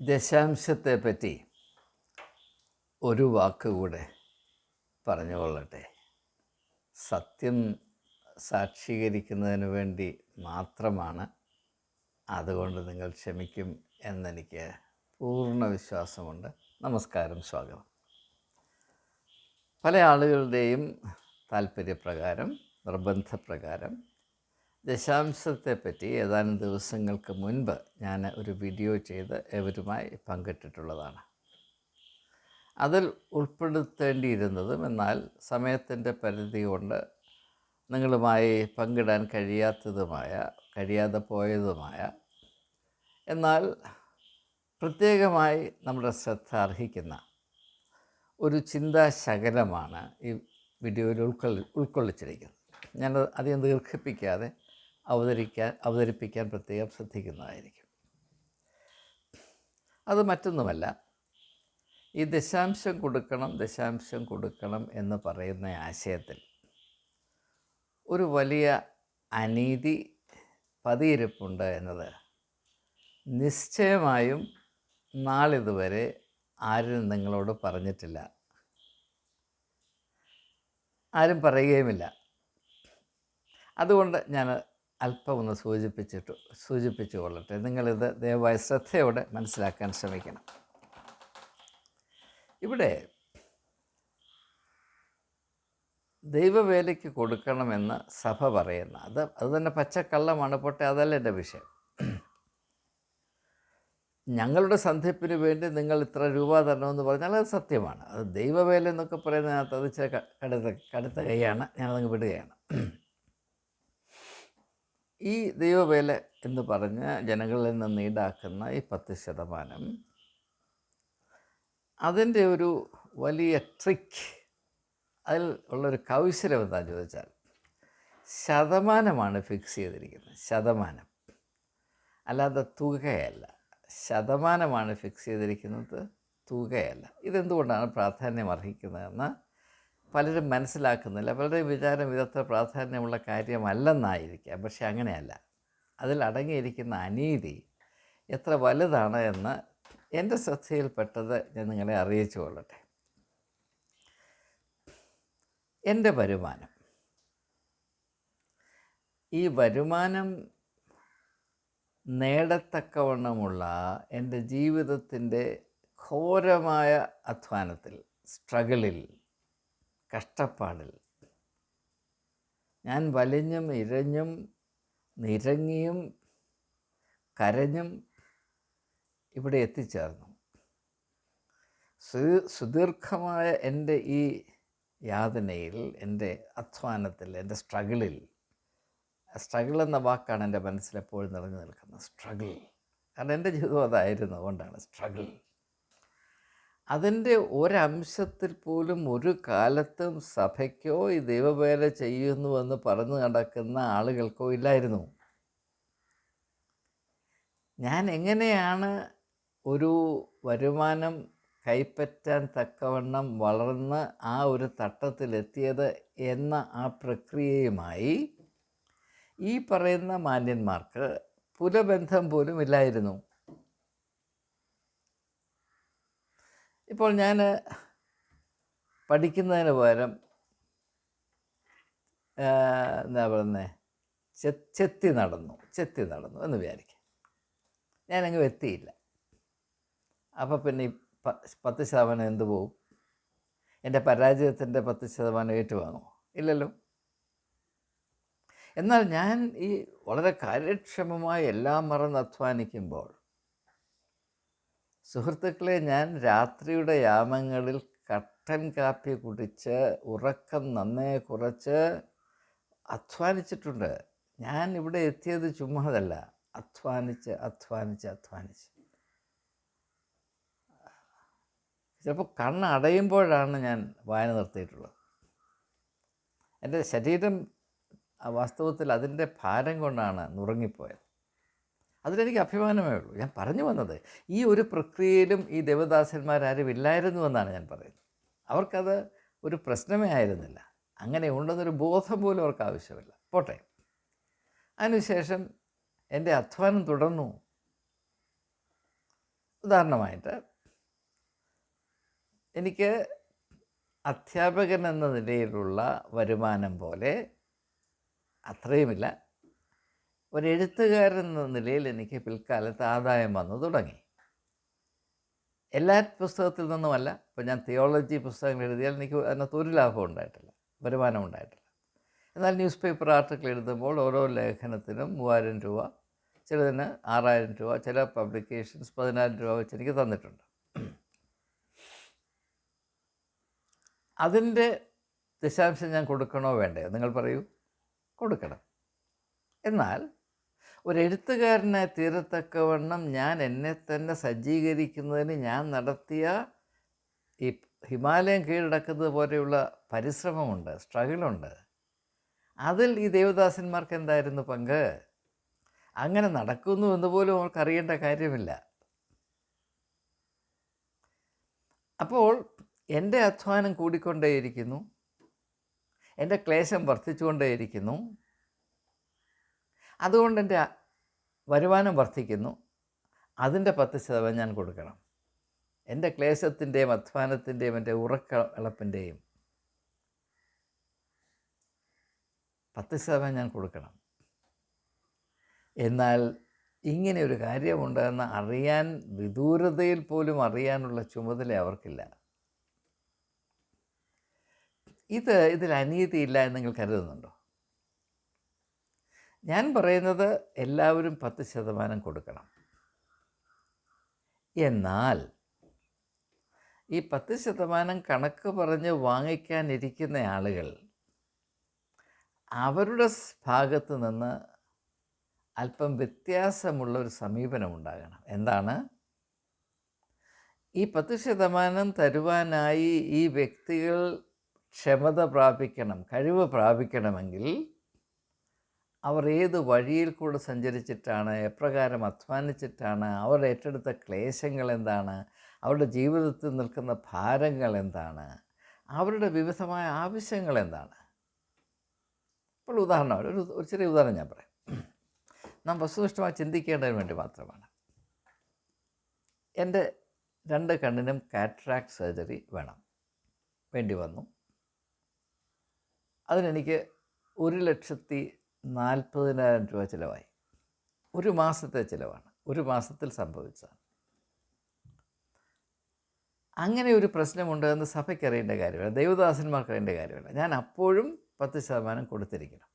ദശാംശത്തെ പറ്റി ഒരു വാക്കുകൂടെ പറഞ്ഞുകൊള്ളട്ടെ. സത്യം സാക്ഷീകരിക്കുന്നതിന് വേണ്ടി മാത്രമാണ് അതുകൊണ്ട് നിങ്ങൾ ക്ഷമിക്കും എന്നെനിക്ക് പൂർണ വിശ്വാസമുണ്ട്. നമസ്കാരം സ്വാഗതം. പല ആളുകളുടെയും താല്പര്യപ്രകാരം നിർബന്ധപ്രകാരം ദശാംശത്തെപ്പറ്റി ഏതാനും ദിവസങ്ങൾക്ക് മുൻപ് ഞാൻ ഒരു വീഡിയോ ചെയ്ത് എവരുമായി പങ്കിട്ടിട്ടുള്ളതാണ്. അതിൽ ഉൾപ്പെടുത്തേണ്ടിയിരുന്നതും എന്നാൽ സമയത്തിന്റെ പരിധി കൊണ്ട് നിങ്ങളുമായി പങ്കിടാൻ കഴിയാത്തതുമായ കഴിയാതെ പോയതുമായ എന്നാൽ പ്രത്യേകമായി നമ്മുടെ ശ്രദ്ധ അർഹിക്കുന്ന ഒരു ചിന്താശകലമാണ് ഈ വീഡിയോയിൽ ഉൾക്കൊള്ളി ഉൾക്കൊള്ളിച്ചിരിക്കുന്നത്. ഞാനത് അധികം ദീർഘിപ്പിക്കാതെ അവതരിക്കാൻ അവതരിപ്പിക്കാൻ പ്രത്യേകം ശ്രദ്ധിക്കുന്നതായിരിക്കും. അത് മറ്റൊന്നുമല്ല. ഈ ദശാംശം കൊടുക്കണം ദശാംശം കൊടുക്കണം എന്ന് പറയുന്ന ആശയത്തിൽ ഒരു വലിയ അനീതി പതിയിരിപ്പുണ്ട് എന്നത് നിശ്ചയമായും നാളിതുവരെ ആരും നിങ്ങളോട് പറഞ്ഞിട്ടില്ല. ആരും പറയുകയുമില്ല. അതുകൊണ്ട് ഞാൻ അല്പം ഒന്ന് സൂചിപ്പിച്ചിട്ട് സൂചിപ്പിച്ചു കൊള്ളട്ടെ നിങ്ങളിത് ദയവായി ശ്രദ്ധയോടെ മനസ്സിലാക്കാൻ ശ്രമിക്കണം. ഇവിടെ ദൈവവേലയ്ക്ക് കൊടുക്കണമെന്ന് സഭ പറയുന്ന അത് അത് തന്നെ പച്ചക്കള്ളമാണ് പോട്ടെ അതല്ല എന്റെ വിഷയം. ഞങ്ങളുടെ സന്ധ്യപ്പിന് വേണ്ടി നിങ്ങൾ ഇത്ര രൂപ തരണമെന്ന് പറഞ്ഞാൽ അത് സത്യമാണ്. അത് ദൈവവേല എന്നൊക്കെ പറയുന്നതിനകത്ത് അത് ചില കടുത്ത കടുത്ത കൈയാണ്. ഞാനതങ്ങ് വിടുകയാണ്. ഈ ദൈവവേല എന്ന് പറഞ്ഞ് ജനങ്ങളിൽ നിന്ന് ഈടാക്കുന്ന ഈ പത്ത് ശതമാനം അതിന്റെ ഒരു വലിയ ട്രിക്ക് അതിൽ ഉള്ളൊരു കൗശലം എന്താണെന്ന് ചോദിച്ചാൽ ശതമാനമാണ് ഫിക്സ് ചെയ്തിരിക്കുന്നത്. ശതമാനം. അല്ലാതെ തുകയല്ല. ശതമാനമാണ് ഫിക്സ് ചെയ്തിരിക്കുന്നത് തുകയല്ല. ഇതെന്തുകൊണ്ടാണ് പ്രാധാന്യം അർഹിക്കുന്നതെന്ന് പലരും മനസ്സിലാക്കുന്നില്ല. പലരുടെ വിചാരം ഇതത്ര പ്രാധാന്യമുള്ള കാര്യമല്ലെന്നായിരിക്കാം. പക്ഷെ അങ്ങനെയല്ല. അതിൽ അടങ്ങിയിരിക്കുന്ന അനീതി എത്ര വലുതാണ് എന്ന് എന്റെ ശ്രദ്ധയിൽപ്പെട്ടത് ഞാൻ നിങ്ങളെ അറിയിച്ചു കൊള്ളട്ടെ. എന്റെ വരുമാനം. ഈ വരുമാനം നേടത്തക്കവണ്ണമുള്ള എന്റെ ജീവിതത്തിന്റെ ഘോരമായ അധ്വാനത്തിൽ സ്ട്രഗിളിൽ കഷ്ടപ്പാടിൽ. ഞാൻ വലിഞ്ഞും ഇരഞ്ഞും നിരങ്ങിയും കരഞ്ഞും ഇവിടെ എത്തിച്ചേർന്നു. സു സുദീർഘമായ എന്റെ ഈ യാതനയിൽ എന്റെ അധ്വാനത്തിൽ എന്റെ സ്ട്രഗിളിൽ സ്ട്രഗിൾ എന്ന വാക്കാണ് എന്റെ മനസ്സിലെപ്പോഴും നിറഞ്ഞു നിൽക്കുന്നത്. സ്ട്രഗിൾ. കാരണം എന്റെ ജീവിതം അതായിരുന്നു. അതുകൊണ്ടാണ് സ്ട്രഗിൾ. അതിന്റെ ഒരംശത്തിൽ പോലും ഒരു കാലത്തും സഭയ്ക്കോ ഈ ദൈവവേല ചെയ്യുന്നുവെന്ന് പറഞ്ഞു നടക്കുന്ന ആളുകൾക്കോ ഇല്ലായിരുന്നു. ഞാൻ എങ്ങനെയാണ് ഒരു വരുമാനം കൈപ്പറ്റാൻ തക്കവണ്ണം വളർന്ന് ആ ഒരു തട്ടത്തിലെത്തിയത് എന്ന ആ പ്രക്രിയയുമായി ഈ പറയുന്ന മാന്യന്മാർക്ക് പുലബന്ധം പോലും ഇല്ലായിരുന്നു. ഇപ്പോൾ ഞാൻ പഠിക്കുന്നതിന് പകരം എന്താ പറയുന്നത് ചെ ചെത്തി നടന്നു ചെത്തി നടന്നു എന്ന് വിചാരിക്കും. ഞാനങ്ങ് എത്തിയില്ല. അപ്പോൾ പിന്നെ ഈ പത്ത് ശതമാനം എന്ത് പോവും? എന്റെ പരാജയത്തിന്റെ പത്ത് ശതമാനം ഏറ്റുവാങ്ങുമോ? ഇല്ലല്ലോ. എന്നാൽ ഞാൻ ഈ വളരെ കാര്യക്ഷമമായി എല്ലാം മറന്ന് അധ്വാനിക്കുമ്പോൾ സുഹൃത്തുക്കളെ ഞാൻ രാത്രിയുടെ യാമങ്ങളിൽ കട്ടൻ കാപ്പി കുടിച്ച് ഉറക്കം നന്നേ കുറച്ച് അധ്വാനിച്ചിട്ടുണ്ട്. ഞാൻ ഇവിടെ എത്തിയത് ചുമ്മാതല്ല. അധ്വാനിച്ച് അധ്വാനിച്ച് അധ്വാനിച്ച്. ചിലപ്പോൾ കണ്ണടയുമ്പോഴാണ് ഞാൻ വായന നിർത്തിയിട്ടുള്ളത്. എന്റെ ശരീരം വാസ്തവത്തിൽ അതിന്റെ ഭാരം കൊണ്ടാണ് നുറങ്ങിപ്പോയത്. അതിലെനിക്ക് അഭിമാനമേ ഉള്ളൂ. ഞാൻ പറഞ്ഞു വന്നത് ഈ ഒരു പ്രക്രിയയിലും ഈ ദേവദാസന്മാരാരും ഇല്ലായിരുന്നു എന്നാണ് ഞാൻ പറയുന്നത്. അവർക്കത് ഒരു പ്രശ്നമേ ആയിരുന്നില്ല. അങ്ങനെ ഉണ്ടെന്നൊരു ബോധം പോലും അവർക്ക് ആവശ്യമില്ല. പോട്ടെ. അതിനുശേഷം എന്റെ അധ്വാനം തുടർന്നു. ഉദാഹരണമായിട്ട് എനിക്ക് അധ്യാപകൻ എന്ന നിലയിലുള്ള വരുമാനം പോലെ അത്രയുമില്ല. ഒരു എഴുത്തുകാരൻ എന്ന നിലയിൽ എനിക്ക് പിൽക്കാലത്ത് ആദായം വന്നു തുടങ്ങി. എല്ലാ പുസ്തകത്തിൽ നിന്നുമല്ല ഇപ്പോൾ ഞാൻ തിയോളജി പുസ്തകങ്ങൾ എഴുതിയാൽ എനിക്ക് അതിനകത്ത് ഒരു ലാഭം ഉണ്ടായിട്ടില്ല വരുമാനം ഉണ്ടായിട്ടില്ല. എന്നാൽ ന്യൂസ് പേപ്പർ ആർട്ടിക്കിൾ എഴുതുമ്പോൾ ഓരോ ലേഖനത്തിനും മൂവായിരം രൂപ ചിലതിന് ആറായിരം രൂപ ചില പബ്ലിക്കേഷൻസ് പതിനായിരം രൂപ വെച്ച് എനിക്ക് തന്നിട്ടുണ്ട്. അതിന്റെ ദശാംശം ഞാൻ കൊടുക്കണോ വേണ്ടയോ? നിങ്ങൾ പറയൂ. കൊടുക്കണം. എന്നാൽ ഒരു എഴുത്തുകാരനായി തീരത്തക്കവണ്ണം ഞാൻ എന്നെ തന്നെ സജ്ജീകരിക്കുന്നതിന് ഞാൻ നടത്തിയ ഈ ഹിമാലയം കീഴടക്കുന്നത് പോലെയുള്ള പരിശ്രമമുണ്ട് സ്ട്രഗിളുണ്ട്. അതിൽ ഈ ദേവദാസന്മാർക്ക് എന്തായിരുന്നു പങ്ക്? അങ്ങനെ നടക്കുന്നു എന്ന് പോലും അവർക്ക് അറിയേണ്ട കാര്യമില്ല. അപ്പോൾ എന്റെ അധ്വാനം കൂടിക്കൊണ്ടേയിരിക്കുന്നു. എന്റെ ക്ലേശം വർദ്ധിച്ചുകൊണ്ടേയിരിക്കുന്നു. അതുകൊണ്ട് എന്റെ വരുമാനം വർദ്ധിക്കുന്നു. അതിന്റെ പത്ത് ശതമാനം ഞാൻ കൊടുക്കണം. എന്റെ ക്ലേശത്തിന്റെയും അധ്വാനത്തിന്റെയും എന്റെ ഉറക്ക ഇളപ്പിന്റെയും പത്ത് ശതമാനം ഞാൻ കൊടുക്കണം. എന്നാൽ ഇങ്ങനെ ഒരു കാര്യമുണ്ടെന്ന് അറിയാൻ വിദൂരതയിൽ പോലും അറിയാനുള്ള ചുമതല അവർക്കില്ല. ഇത് ഇതിൽ അനീതിയില്ല എന്ന് നിങ്ങൾ കരുതുന്നുണ്ടോ? ഞാൻ പറയുന്നത് എല്ലാവരും പത്ത് ശതമാനം കൊടുക്കണം. എന്നാൽ ഈ പത്ത് ശതമാനം കണക്ക് പറഞ്ഞ് വാങ്ങിക്കാനിരിക്കുന്ന ആളുകൾ അവരുടെ ഭാഗത്ത് നിന്ന് അല്പം വ്യത്യാസമുള്ള ഒരു സമീപനം ഉണ്ടാകണം. എന്താണ്? ഈ പത്ത് ശതമാനം തരുവാനായി ഈ വ്യക്തികൾ ക്ഷമത പ്രാപിക്കണം കഴിവ് പ്രാപിക്കണമെങ്കിൽ അവർ ഏത് വഴിയിൽ കൂടെ സഞ്ചരിച്ചിട്ടാണ് എപ്രകാരം അധ്വാനിച്ചിട്ടാണ് അവർ ഏറ്റെടുത്ത ക്ലേശങ്ങൾ എന്താണ് അവരുടെ ജീവിതത്തിൽ നിൽക്കുന്ന ഭാരങ്ങൾ എന്താണ് അവരുടെ വിവിധമായ ആവശ്യങ്ങൾ എന്താണ്? ഇപ്പോൾ ഉദാഹരണം ഒരു ഒരു ചെറിയ ഉദാഹരണം ഞാൻ പറയാം. നാം വസ്തുനിഷ്ഠമായി ചിന്തിക്കേണ്ടതിന് വേണ്ടി മാത്രമാണ്. എന്റെ രണ്ട് കണ്ണിനും കാറ്റ്രാക് സർജറി വേണം. വേണ്ടി വന്നു. അതിനെനിക്ക് ഒരു ലക്ഷത്തി നാൽപ്പതിനായിരം രൂപ ചിലവായി. ഒരു മാസത്തെ ചിലവാണ്. ഒരു മാസത്തിൽ സംഭവിച്ചതാണ്. അങ്ങനെ ഒരു പ്രശ്നമുണ്ട് എന്ന് സഭയ്ക്ക് അറിയേണ്ട കാര്യമില്ല. ദൈവദാസന്മാർക്ക് അറിയേണ്ട കാര്യമില്ല. ഞാൻ അപ്പോഴും പത്ത് ശതമാനം കൊടുത്തിരിക്കണം.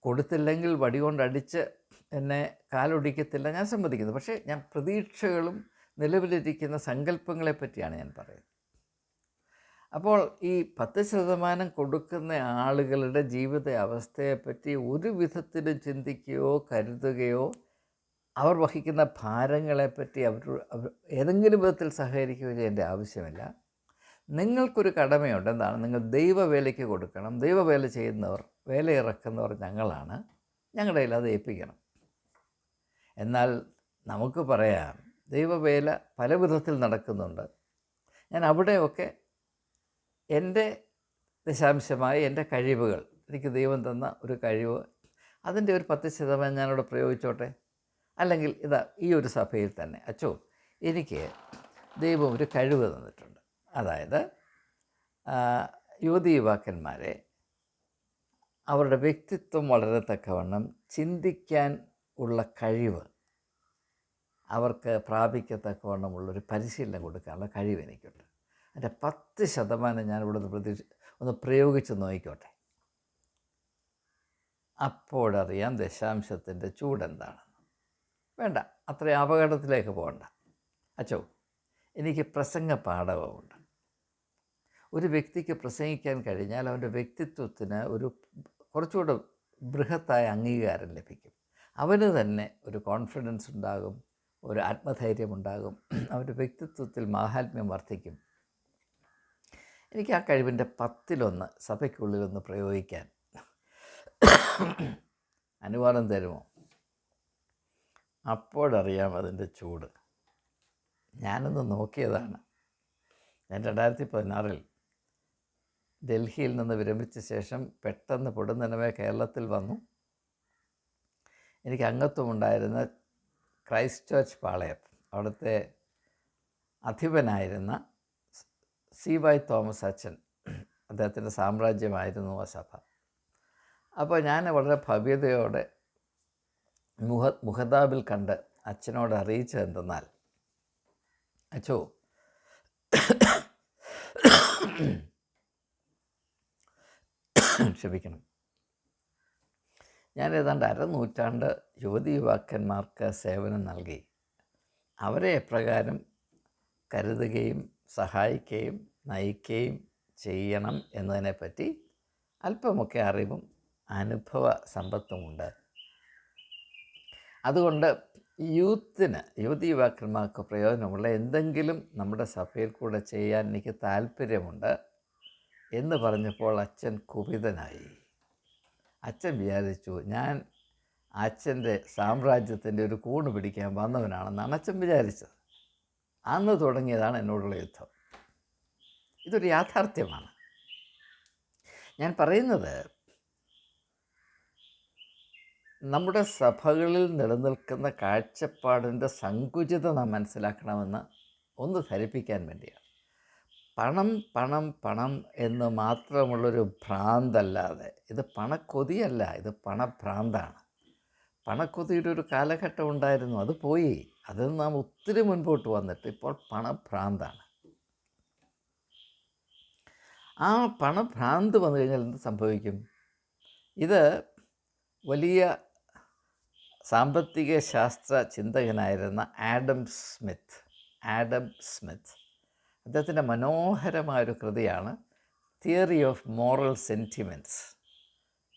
കൊടുത്തില്ലെങ്കിൽ വടി കൊണ്ടടിച്ച് എന്നെ കാലൊടിക്കത്തില്ല. ഞാൻ സമ്മതിക്കുന്നു. പക്ഷേ ഞാൻ പ്രതീക്ഷകളും നിലവിലിരിക്കുന്ന സങ്കല്പങ്ങളെ പറ്റിയാണ് ഞാൻ പറയുന്നത്. അപ്പോൾ ഈ പത്ത് ശതമാനം കൊടുക്കുന്ന ആളുകളുടെ ജീവിത അവസ്ഥയെപ്പറ്റി ഒരു വിധത്തിലും ചിന്തിക്കുകയോ കരുതുകയോ അവർ വഹിക്കുന്ന ഭാരങ്ങളെപ്പറ്റി അവർ ഏതെങ്കിലും വിധത്തിൽ സഹകരിക്കുകയോ ചെയ്യേണ്ട ആവശ്യമില്ല. നിങ്ങൾക്കൊരു കടമയുണ്ട് എന്താണ്? നിങ്ങൾ ദൈവവേലയ്ക്ക് കൊടുക്കണം. ദൈവവേല ചെയ്യുന്നവർ വേല ഇറക്കുന്നവർ ഞങ്ങളാണ്. ഞങ്ങളുടെ കയ്യിൽ അത് ഏൽപ്പിക്കണം. എന്നാൽ നമുക്ക് പറയാം ദൈവവേല പല വിധത്തിൽ നടക്കുന്നുണ്ട്. ഞാൻ അവിടെയൊക്കെ എന്റെ ദശാംശമായി എന്റെ കഴിവുകൾ എനിക്ക് ദൈവം തന്ന ഒരു കഴിവ് അതിന്റെ ഒരു പത്ത് ശതമാനം ഞാനിവിടെ പ്രയോഗിച്ചോട്ടെ? അല്ലെങ്കിൽ ഇതാ ഈ ഒരു സഭയിൽ തന്നെ അച്ചോ എനിക്ക് ദൈവം ഒരു കഴിവ് തന്നിട്ടുണ്ട്. അതായത് യുവതി യുവാക്കന്മാരെ അവരുടെ വ്യക്തിത്വം വളരെ തക്കവണ്ണം ചിന്തിക്കാൻ ഉള്ള കഴിവ് അവർക്ക് പ്രാപിക്കത്തക്കവണ്ണമുള്ളൊരു പരിശീലനം കൊടുക്കാനുള്ള കഴിവ് എനിക്കുണ്ട്. അതിന്റെ പത്ത് ശതമാനം ഞാനിവിടെ നിന്ന് പ്രതീക്ഷ ഒന്ന് പ്രയോഗിച്ച് നോക്കിക്കോട്ടെ. അപ്പോഴറിയാം ദശാംശത്തിന്റെ ചൂടെന്താണെന്ന് വേണ്ട അത്രയും അപകടത്തിലേക്ക് പോകണ്ട. അച്ചോ എനിക്ക് പ്രസംഗ പാഠവുമുണ്ട് ഒരു വ്യക്തിക്ക് പ്രസംഗിക്കാൻ കഴിഞ്ഞാൽ അവന്റെ വ്യക്തിത്വത്തിന് ഒരു കുറച്ചുകൂടെ ബൃഹത്തായ അംഗീകാരം ലഭിക്കും. അവന് തന്നെ ഒരു കോൺഫിഡൻസ് ഉണ്ടാകും ഒരു ആത്മധൈര്യം ഉണ്ടാകും. അവന്റെ വ്യക്തിത്വത്തിൽ മാഹാത്മ്യം വർദ്ധിക്കും. എനിക്ക് ആ കഴിവിന്റെ പത്തിലൊന്ന് സഭയ്ക്കുള്ളിലൊന്ന് പ്രയോഗിക്കാൻ അനുവാദം തരുമോ? അപ്പോഴറിയാം അതിന്റെ ചൂട്. ഞാനൊന്ന് നോക്കിയതാണ്. ഞാൻ രണ്ടായിരത്തി പതിനാറിൽ ഡൽഹിയിൽ നിന്ന് വിരമിച്ച ശേഷം പെട്ടെന്ന് പൊടുന്നനവേ കേരളത്തിൽ വന്നു. എനിക്ക് അംഗത്വമുണ്ടായിരുന്ന ക്രൈസ്റ്റ് ചർച്ച് പാളയം അവിടുത്തെ അധിപനായിരുന്ന സി വൈ തോമസ് അച്ഛൻ അദ്ദേഹത്തിന്റെ സാമ്രാജ്യമായിരുന്നു ആ സഭ. അപ്പോൾ ഞാൻ വളരെ ഭവ്യതയോടെ മുഹ മുഹതാബിൽ കണ്ട് അച്ഛനോട് അറിയിച്ചത് എന്തെന്നാൽ അച്ഛോ ക്ഷമിക്കണം. ഞാൻ ഏതാണ്ട് അരനൂറ്റാണ്ട് യുവതി യുവാക്കന്മാർക്ക് സേവനം നൽകി. അവരെ എപ്രകാരം കരുതുകയും സഹായിക്കുകയും നയിക്കുകയും ചെയ്യണം എന്നതിനെപ്പറ്റി അല്പമൊക്കെ അറിവും അനുഭവ സമ്പത്തുമുണ്ട്. അതുകൊണ്ട് യൂത്തിന് യുവതി യുവാക്കന്മാർക്ക് പ്രയോജനമുള്ള എന്തെങ്കിലും നമ്മുടെ സഭയിൽ കൂടെ ചെയ്യാൻ എനിക്ക് താല്പര്യമുണ്ട് എന്ന് പറഞ്ഞപ്പോൾ അച്ഛൻ കുപിതനായി. അച്ഛൻ വിചാരിച്ചു ഞാൻ അച്ഛന്റെ സാമ്രാജ്യത്തിന്റെ ഒരു കൂണ് പിടിക്കാൻ വന്നവനാണെന്നാണ് അച്ഛൻ വിചാരിച്ചത്. അന്ന് തുടങ്ങിയതാണ് എന്നോടുള്ള യുദ്ധം. ഇതൊരു യാഥാർത്ഥ്യമാണ്. ഞാൻ പറയുന്നത് നമ്മുടെ സഭകളിൽ നിലനിൽക്കുന്ന കാഴ്ചപ്പാടിന്റെ സങ്കുചിത നാം മനസ്സിലാക്കണമെന്ന് ഒന്ന് ധരിപ്പിക്കാൻ വേണ്ടിയാണ്. പണം പണം പണം എന്ന് മാത്രമുള്ളൊരു ഭ്രാന്തല്ലാതെ ഇത് പണക്കൊതിയല്ല ഇത് പണഭ്രാന്താണ്. പണക്കൊതിയുടെ ഒരു കാലഘട്ടം ഉണ്ടായിരുന്നു അത് പോയി. അതിൽ നാം ഒത്തിരി മുൻപോട്ട് വന്നിട്ട് ഇപ്പോൾ പണഭ്രാന്താണ്. ആ പണഭ്രാന്ത് വന്നു കഴിഞ്ഞാൽ എന്ത് സംഭവിക്കും? ഇത് വലിയ സാമ്പത്തിക ശാസ്ത്ര ചിന്തകനായിരുന്ന ആഡം സ്മിത്ത് ആഡം സ്മിത്ത്. അദ്ദേഹത്തിന്റെ മനോഹരമായൊരു കൃതിയാണ് തിയറി ഓഫ് മോറൽ സെന്റിമെന്റ്സ്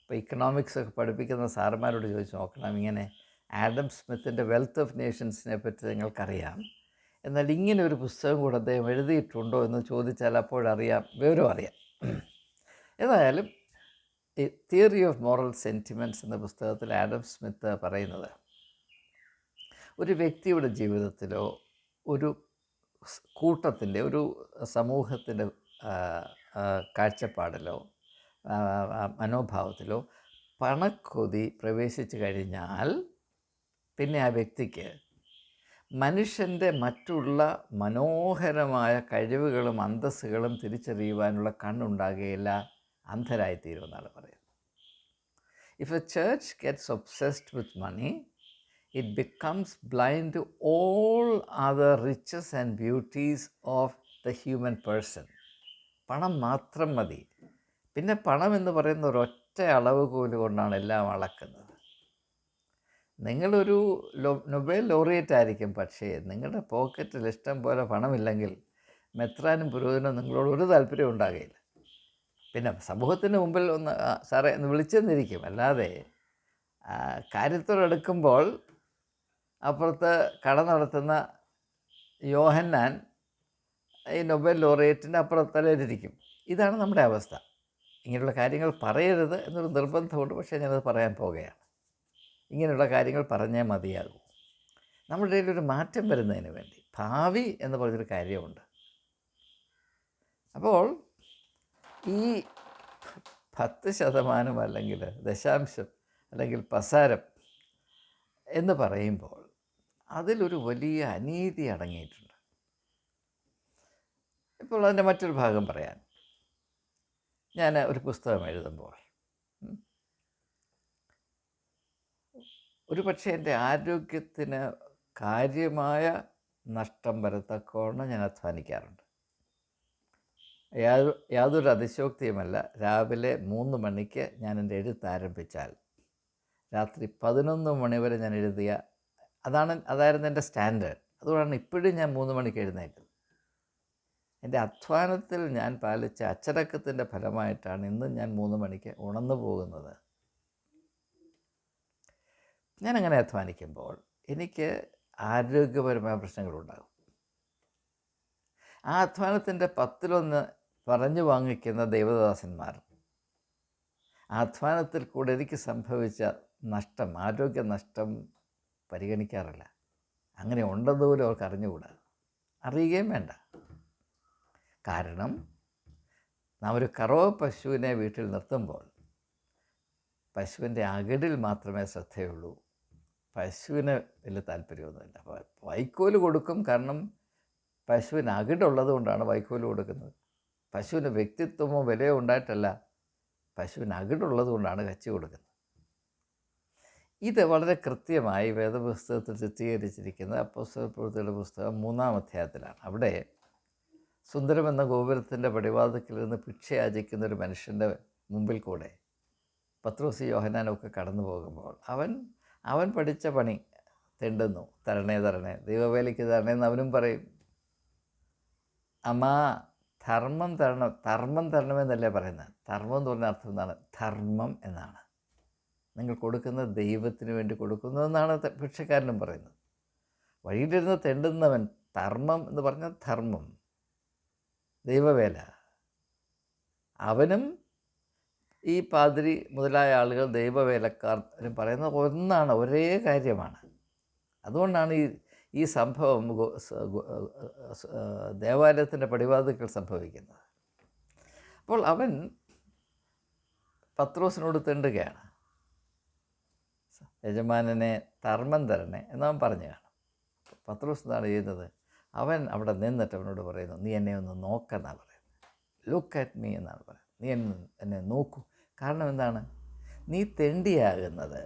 ഇപ്പോൾ ഇക്കണോമിക്സ് ഒക്കെ പഠിപ്പിക്കുന്ന സാറുമാരോട് ചോദിച്ച് നോക്കണം ഇങ്ങനെ ആഡം സ്മിത്തിന്റെ വെൽത്ത് ഓഫ് നേഷൻസിനെ പറ്റി നിങ്ങൾക്കറിയാം. എന്നാൽ ഇങ്ങനെ ഒരു പുസ്തകം കൂടെ അദ്ദേഹം എഴുതിയിട്ടുണ്ടോ എന്ന് ചോദിച്ചാൽ അപ്പോഴറിയാം വിവരം അറിയാം. ഏതായാലും തിയറി ഓഫ് മോറൽ സെന്റിമെന്റ്സ് എന്ന പുസ്തകത്തിൽ ആഡം സ്മിത്ത് പറയുന്നത് ഒരു വ്യക്തിയുടെ ജീവിതത്തിലോ ഒരു കൂട്ടത്തിന്റെ ഒരു സമൂഹത്തിന്റെ കാഴ്ചപ്പാടിലോ മനോഭാവത്തിലോ പണക്കൊതി പ്രവേശിച്ചു കഴിഞ്ഞാൽ പിന്നെ ആ വ്യക്തിക്ക് മനുഷ്യന്റെ മറ്റുള്ള മനോഹരമായ കഴിവുകളും അന്തസ്സുകളും തിരിച്ചറിയുവാനുള്ള കണ്ണുണ്ടാകുകയില്ല അന്ധരായിത്തീരുമെന്നാണ് പറയുന്നത് if a church gets obsessed with money it becomes blind to all other riches and beauties of the human person പണം മാത്രം മതി. പിന്നെ പണം എന്ന് പറയുന്ന ഒരൊറ്റ അളവ് കൊണ്ടാണ് എല്ലാം അളക്കുന്നത്. നിങ്ങളൊരു നൊബേൽ ലോറിയേറ്റ് ആയിരിക്കും പക്ഷേ നിങ്ങളുടെ പോക്കറ്റിൽ ഇഷ്ടം പോലെ പണമില്ലെങ്കിൽ മെത്രാനും പുരോഹിതനും നിങ്ങളോട് ഒരു താല്പര്യം ഉണ്ടാകില്ല പിന്നെ സമൂഹത്തിന് മുമ്പിൽ ഒന്ന് സാറേ ഒന്ന് വിളിച്ചെന്നിരിക്കും. അല്ലാതെ കാര്യത്തോടെടുക്കുമ്പോൾ അപ്പുറത്ത് കട നടത്തുന്ന യോഹന്നാൻ ഈ നൊബേൽ ലോറിയേറ്റിന്റെ അപ്പുറത്തലയിലിരിക്കും. ഇതാണ് നമ്മുടെ അവസ്ഥ. ഇങ്ങനെയുള്ള കാര്യങ്ങൾ പറയരുത് എന്നൊരു നിർബന്ധമുണ്ട് പക്ഷേ ഞാനത് പറയാൻ പോകുകയാണ് ഇങ്ങനെയുള്ള കാര്യങ്ങൾ പറഞ്ഞേ മതിയാകൂ. നമ്മുടെ ഇടയിൽ ഒരു മാറ്റം വരുന്നതിന് വേണ്ടി. ഭാവി എന്ന് പറഞ്ഞൊരു കാര്യമുണ്ട്. അപ്പോൾ ഈ പത്ത് ശതമാനം അല്ലെങ്കിൽ ദശാംശം അല്ലെങ്കിൽ പസാരം എന്ന് പറയുമ്പോൾ അതിലൊരു വലിയ അനീതി അടങ്ങിയിട്ടുണ്ട്. ഇപ്പോൾ അതിന്റെ മറ്റൊരു ഭാഗം പറയാൻ. ഞാൻ ഒരു പുസ്തകം എഴുതുമ്പോൾ ഒരു പക്ഷേ എന്റെ ആരോഗ്യത്തിന് കാര്യമായ നഷ്ടം വരത്തക്കോണം ഞാൻ അധ്വാനിക്കാറുണ്ട്. യാതൊരു അതിശോക്തിയുമല്ല രാവിലെ മൂന്ന് മണിക്ക് ഞാൻ എന്റെ എഴുത്ത് ആരംഭിച്ചാൽ രാത്രി പതിനൊന്ന് മണി വരെ ഞാൻ എഴുതിയ അതാണ് അതായിരുന്നു എന്റെ സ്റ്റാൻഡേർഡ്. അതുകൊണ്ടാണ് ഇപ്പോഴും ഞാൻ മൂന്ന് മണിക്ക് എഴുന്നേക്കുന്നത് എന്റെ അധ്വാനത്തിൽ ഞാൻ പാലിച്ച അച്ചടക്കത്തിന്റെ ഫലമായിട്ടാണ് ഇന്ന് ഞാൻ മൂന്ന് മണിക്ക് ഉണർന്നു പോകുന്നത്. ഞാനങ്ങനെ അധ്വാനിക്കുമ്പോൾ എനിക്ക് ആരോഗ്യപരമായ പ്രശ്നങ്ങളുണ്ടാകും. ആ അധ്വാനത്തിന്റെ പത്തിലൊന്ന് പറഞ്ഞു വാങ്ങിക്കുന്ന ദൈവദാസന്മാർ അധ്വാനത്തിൽ കൂടെ എനിക്ക് സംഭവിച്ച നഷ്ടം ആരോഗ്യ നഷ്ടം പരിഗണിക്കാറില്ല. അങ്ങനെ ഉണ്ടെന്ന് പോലും അവർക്ക് അറിഞ്ഞുകൂടാ? അറിയുകയും വേണ്ട. കാരണം നാം ഒരു കറവ പശുവിനെ വീട്ടിൽ നിർത്തുമ്പോൾ പശുവിന്റെ അകിടിൽ മാത്രമേ ശ്രദ്ധയുള്ളൂ. പശുവിന് വലിയ താല്പര്യമൊന്നുമില്ല. വൈക്കോൽ കൊടുക്കും. കാരണം പശുവിന് അകിടുള്ളത് കൊണ്ടാണ് വൈക്കോൽ കൊടുക്കുന്നത്. പശുവിന് വ്യക്തിത്വമോ വിലയോ ഉണ്ടായിട്ടല്ല. പശുവിന് അകിടുള്ളത് കൊണ്ടാണ് കച്ചി കൊടുക്കുന്നത്. ഇത് വളരെ കൃത്യമായി വേദപുസ്തകത്തിൽ ചിത്രീകരിച്ചിരിക്കുന്ന അപ്പോസ്തല പ്രവൃത്തിയുടെ പുസ്തകം മൂന്നാം അധ്യായത്തിലാണ്. അവിടെ സുന്ദരമെന്ന ഗോപുരത്തിന്റെ പടിവാതിക്കൽ നിന്ന് ഭിക്ഷ യാചിക്കുന്ന ഒരു മനുഷ്യന്റെ മുമ്പിൽ കൂടെ പത്രോസി യോഹനാനൊക്കെ കടന്നു പോകുമ്പോൾ അവൻ അവൻ പഠിച്ച പണി തെണ്ടുന്നു. തരണേ തരണേ. ദൈവവേലയ്ക്ക് തരണേ എന്ന് അവനും പറയും. അമ്മാ ധർമ്മം തരണം ധർമ്മം തരണമെന്നല്ലേ പറയുന്നത്? ധർമ്മം എന്ന് പറഞ്ഞ അർത്ഥം എന്താണ്? ധർമ്മം എന്നാണ്. നിങ്ങൾ കൊടുക്കുന്ന ദൈവത്തിന് വേണ്ടി കൊടുക്കുന്നു എന്നാണ് ത- ഭിക്ഷക്കാരനും പറയുന്നത്. വഴിയിലിരുന്ന് തെണ്ടുന്നവൻ ധർമ്മം എന്ന് പറഞ്ഞാൽ ധർമ്മം. ദൈവവേല. അവനും ഈ പാതിരി മുതലായ ആളുകൾ ദൈവവേലക്കാർ പറയുന്നത് ഒന്നാണ് ഒരേ കാര്യമാണ്. അതുകൊണ്ടാണ് ഈ ഈ സംഭവം ദേവാലയത്തിന്റെ പടിവാതിക്കൽ സംഭവിക്കുന്നത്. അപ്പോൾ അവൻ പത്രോസിനോട് തെണ്ടുകയാണ്. യജമാനനെ ധർമ്മം തരണേ എന്നവൻ പറഞ്ഞു കാണും. പത്രോസ് എന്താണ് ചെയ്യുന്നത്? അവൻ അവിടെ നിന്നിട്ട് അവനോട് പറയുന്നു നീ എന്നെ ഒന്ന് നോക്കെന്നാണ് പറയുന്നത്. ലുക്ക് അറ്റ് മീ എന്നാണ് പറയുന്നത്. നീ എന്നെ നോക്കൂ. കാരണം എന്താണ്? നീ തെണ്ടിയാകുന്നത്.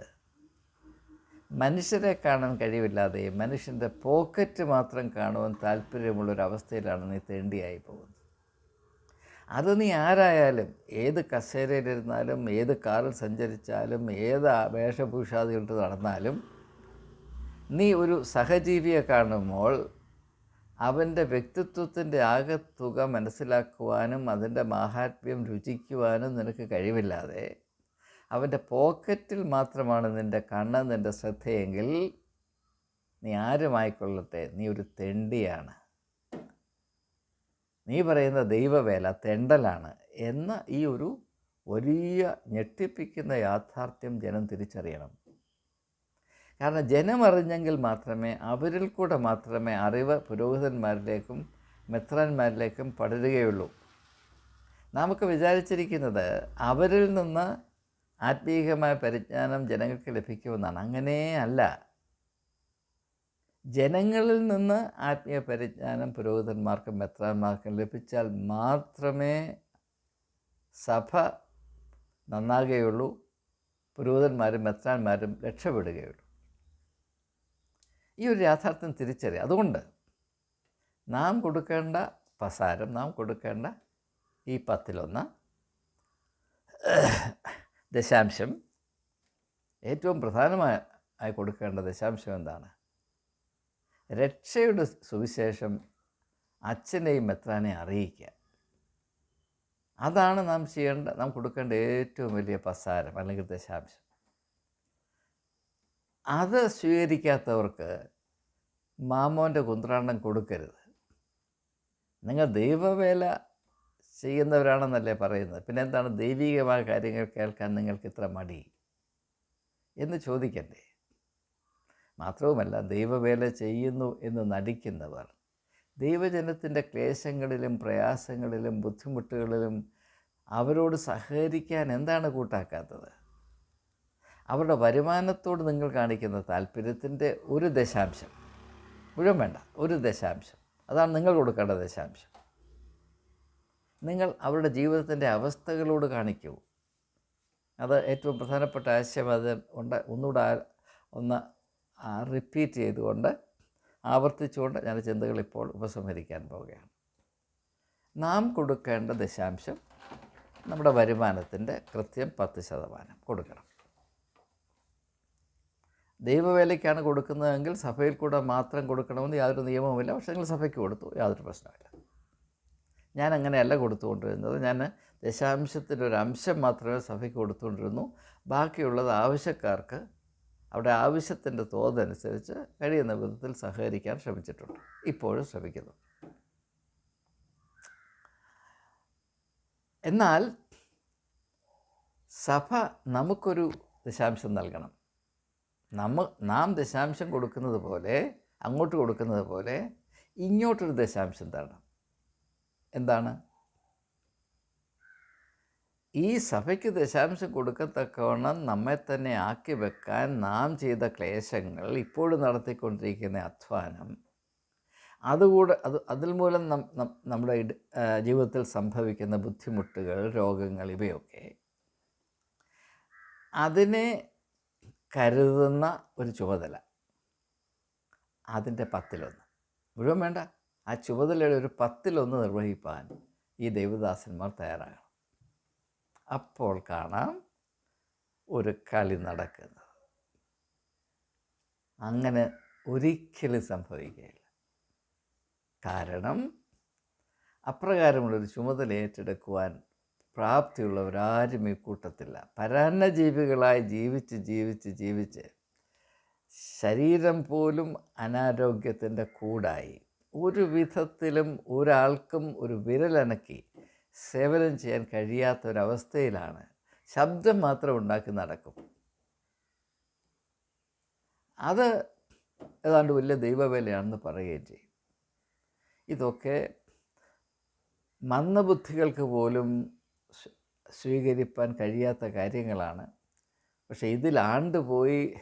മനുഷ്യരെ കാണാൻ കഴിവില്ലാതെ മനുഷ്യന്റെ പോക്കറ്റ് മാത്രം കാണുവാൻ താല്പര്യമുള്ളൊരവസ്ഥയിലാണ് നീ തെണ്ടിയായി പോകുന്നത്. അത് നീ ആരായാലും ഏത് കസേരയിലിരുന്നാലും ഏത് കാറിൽ സഞ്ചരിച്ചാലും ഏത് വേഷഭൂഷാദികളിട്ട് നടന്നാലും നീ ഒരു സഹജീവിയെ കാണുമ്പോൾ അവന്റെ വ്യക്തിത്വത്തിന്റെ ആകത്തുക മനസ്സിലാക്കുവാനും അതിന്റെ മാഹാത്മ്യം രുചിക്കുവാനും നിനക്ക് കഴിവില്ലാതെ അവന്റെ പോക്കറ്റിൽ മാത്രമാണ് നിന്റെ കണ്ണ് നിന്റെ ശ്രദ്ധയെങ്കിൽ നീ ആരുമായിക്കൊള്ളട്ടെ? നീ ഒരു തെണ്ടിയാണ്. നീ പറയുന്ന ദൈവവേല തെണ്ടലാണ് എന്ന ഈ ഒരു വലിയ ഞെട്ടിപ്പിക്കുന്ന യാഥാർത്ഥ്യം ജനം തിരിച്ചറിയണം. കാരണം ജനമറിഞ്ഞെങ്കിൽ മാത്രമേ അവരിൽ കൂടെ മാത്രമേ അറിവ് പുരോഹിതന്മാരിലേക്കും മെത്രാന്മാരിലേക്കും പടരുകയുള്ളൂ. നമുക്ക് വിചാരിച്ചിരിക്കുന്നത് അവരിൽ നിന്ന് ആത്മീയമായ പരിജ്ഞാനം ജനങ്ങൾക്ക് ലഭിക്കുമെന്നാണ്. അങ്ങനെ അല്ല. ജനങ്ങളിൽ നിന്ന് ആത്മീയ പരിജ്ഞാനം പുരോഹിതന്മാർക്കും മെത്രാന്മാർക്കും ലഭിച്ചാൽ മാത്രമേ സഭ നന്നാകുകയുള്ളൂ പുരോഹിതന്മാരും മെത്രാന്മാരും രക്ഷപ്പെടുകയുള്ളൂ. ഈ ഒരു യാഥാർത്ഥ്യം തിരിച്ചറിയുക അതുകൊണ്ട് നാം കൊടുക്കേണ്ട പസാരം നാം കൊടുക്കേണ്ട ഈ പത്തിലൊന്ന് ദശാംശം. ഏറ്റവും പ്രധാനമായി കൊടുക്കേണ്ട ദശാംശം എന്താണ്? രക്ഷയുടെ സുവിശേഷം അച്ഛനെയും മെത്രാനെയും അറിയിക്കുക. അതാണ് നാം ചെയ്യേണ്ട നാം കൊടുക്കേണ്ട ഏറ്റവും വലിയ പസാരം അല്ലെങ്കിൽ ദശാംശം. അത് സ്വീകരിക്കാത്തവർക്ക് മാമോന്റെ കുന്ത്രാണ്ടം കൊടുക്കരുത്. നിങ്ങൾ ദൈവവേല ചെയ്യുന്നവരാണെന്നല്ലേ പറയുന്നത്. പിന്നെ എന്താണ് ദൈവികമായ കാര്യങ്ങൾ കേൾക്കാൻ നിങ്ങൾക്ക് ഇത്ര മടി എന്ന് ചോദിക്കണ്ടേ? മാത്രവുമല്ല ദൈവവേല ചെയ്യുന്നു എന്ന് നടിക്കുന്നവർ ദൈവജനത്തിന്റെ ക്ലേശങ്ങളിലും പ്രയാസങ്ങളിലും ബുദ്ധിമുട്ടുകളിലും അവരോട് സഹകരിക്കാൻ എന്താണ് കൂട്ടാക്കാത്തത്? അവരുടെ വരുമാനത്തോട് നിങ്ങൾ കാണിക്കുന്ന താല്പര്യത്തിന്റെ ഒരു ദശാംശം. മുഴുവൻ വേണ്ട ഒരു ദശാംശം. അതാണ് നിങ്ങൾ കൊടുക്കേണ്ട ദശാംശം. നിങ്ങൾ അവരുടെ ജീവിതത്തിന്റെ അവസ്ഥകളോട് കാണിക്കൂ. അത് ഏറ്റവും പ്രധാനപ്പെട്ട ആശയം അത് ഉണ്ട്. ഒന്നുകൂടെ ഒന്ന് റിപ്പീറ്റ് ചെയ്തുകൊണ്ട് ആവർത്തിച്ചുകൊണ്ട് ഞാൻ ചിന്തകൾ ഇപ്പോൾ ഉപസംഹരിക്കാൻ പോവുകയാണ്. നാം കൊടുക്കേണ്ട ദശാംശം നമ്മുടെ വരുമാനത്തിന്റെ കൃത്യം പത്ത് ശതമാനം കൊടുക്കണം. ദൈവവേലയ്ക്കാണ് കൊടുക്കുന്നതെങ്കിൽ സഭയിൽ കൂടെ മാത്രം കൊടുക്കണമെന്ന് യാതൊരു നിയമവുമില്ല. പക്ഷേ നിങ്ങൾ സഭയ്ക്ക് കൊടുത്തു. യാതൊരു പ്രശ്നമില്ല ഞാൻ അങ്ങനെയല്ല കൊടുത്തുകൊണ്ടിരുന്നത്. ഞാൻ ദശാംശത്തിന്റെ ഒരു അംശം മാത്രമേ സഭയ്ക്ക് കൊടുത്തുകൊണ്ടിരുന്നു. ബാക്കിയുള്ളത് ആവശ്യക്കാർക്ക് അവിടെ ആവശ്യത്തിന്റെ തോതനുസരിച്ച് കഴിയുന്ന വിധത്തിൽ സഹകരിക്കാൻ ശ്രമിച്ചിട്ടുണ്ട്. ഇപ്പോഴും ശ്രമിക്കുന്നു. എന്നാൽ സഭ നമുക്കൊരു ദശാംശം നൽകണം. നമ്മ നാം ദശാംശം കൊടുക്കുന്നത് പോലെ അങ്ങോട്ട് കൊടുക്കുന്നത് പോലെ ഇങ്ങോട്ടൊരു ദശാംശം തരണം. എന്താണ്? ഈ സഭയ്ക്ക് ദശാംശം കൊടുക്കത്തക്കവണ്ണം നമ്മെ തന്നെ ആക്കി വെക്കാൻ നാം ചെയ്ത ക്ലേശങ്ങൾ ഇപ്പോഴും നടത്തിക്കൊണ്ടിരിക്കുന്ന അധ്വാനം അതുകൂടെ അത് അതിൽ മൂലം നമ്മുടെ ജീവിതത്തിൽ സംഭവിക്കുന്ന ബുദ്ധിമുട്ടുകൾ രോഗങ്ങൾ ഇവയൊക്കെ. അതിനെ കരുതുന്ന ഒരു ചുമതല. അതിന്റെ പത്തിലൊന്ന്. മുഴുവൻ വേണ്ട. ആ ചുമതലയുടെ ഒരു പത്തിലൊന്ന് നിർവഹിപ്പാൻ ഈ ദൈവദാസന്മാർ തയ്യാറാകണം. അപ്പോൾ കാണാം ഒരു കളി നടക്കുന്നത്. അങ്ങനെ ഒരിക്കലും സംഭവിക്കുകയില്ല. കാരണം അപ്രകാരമുള്ളൊരു ചുമതല ഏറ്റെടുക്കുവാൻ പ്രാപ്തിയുള്ളവരാരും ഈ കൂട്ടത്തില്ല. പരാന്നജീവികളായി ജീവിച്ച് ജീവിച്ച് ജീവിച്ച് ശരീരം പോലും അനാരോഗ്യത്തിന്റെ കൂടായി. ഒരു വിധത്തിലും ഒരാൾക്കും ഒരു വിരലനക്കി സേവനം ചെയ്യാൻ കഴിയാത്ത ഒരവസ്ഥയിലാണ് ശബ്ദം മാത്രം ഉണ്ടാക്കി നടക്കും. അത് ഏതാണ്ട് വലിയ ദൈവവേലയാണെന്ന് പറയുകയും ചെയ്യും. ഇതൊക്കെ മന്ദബുദ്ധികൾക്ക് പോലും സ്വീകരിപ്പാൻ കഴിയാത്ത കാര്യങ്ങളാണ്. പക്ഷേ ഇതിലാണ്ട് പോയി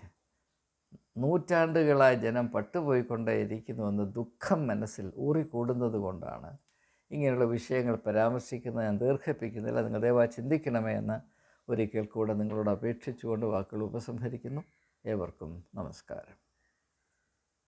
നൂറ്റാണ്ടുകളായി ജനം പട്ടുപോയിക്കൊണ്ടേയിരിക്കുന്നുവെന്ന് ദുഃഖം മനസ്സിൽ ഊറിക്കൂടുന്നത് കൊണ്ടാണ് ഇങ്ങനെയുള്ള വിഷയങ്ങൾ പരാമർശിക്കുന്നത്. ഞാൻ ദീർഘിപ്പിക്കുന്നില്ല. നിങ്ങൾ ദയവായി ചിന്തിക്കണമേ എന്ന് ഒരിക്കൽ കൂടെ നിങ്ങളോട് അപേക്ഷിച്ചുകൊണ്ട് വാക്കുകൾ ഉപസംഹരിക്കുന്നു. ഏവർക്കും നമസ്കാരം.